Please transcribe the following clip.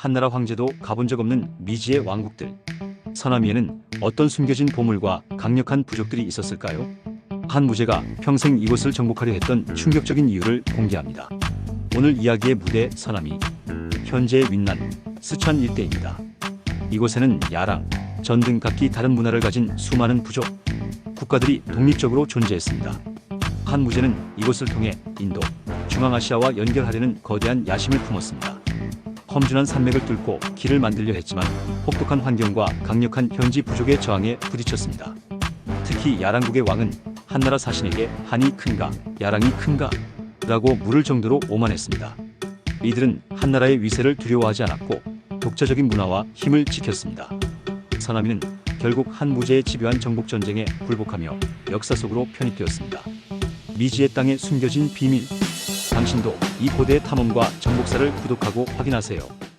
한나라 황제도 가본 적 없는 미지의 왕국들. 서남이에는 어떤 숨겨진 보물과 강력한 부족들이 있었을까요? 한 무제가 평생 이곳을 정복하려 했던 충격적인 이유를 공개합니다. 오늘 이야기의 무대 서남이 현재의 윈난 스촨 일대입니다. 이곳에는 야랑, 전 등 각기 다른 문화를 가진 수많은 부족, 국가들이 독립적으로 존재했습니다. 한 무제는 이곳을 통해 인도, 중앙아시아와 연결하려는 거대한 야심을 품었습니다. 험준한 산맥을 뚫고 길을 만들려 했지만 혹독한 환경과 강력한 현지 부족의 저항에 부딪혔습니다. 특히 야랑국의 왕은 한나라 사신에게 한이 큰가, 야랑이 큰가? 라고 물을 정도로 오만했습니다. 이들은 한나라의 위세를 두려워하지 않았고 독자적인 문화와 힘을 지켰습니다. 서남이는 결국 한 무제의 집요한 정복 전쟁에 굴복하며 역사 속으로 편입되었습니다. 미지의 땅에 숨겨진 비밀. 당신도 이 고대의 탐험과 정복사를 구독하고 확인하세요.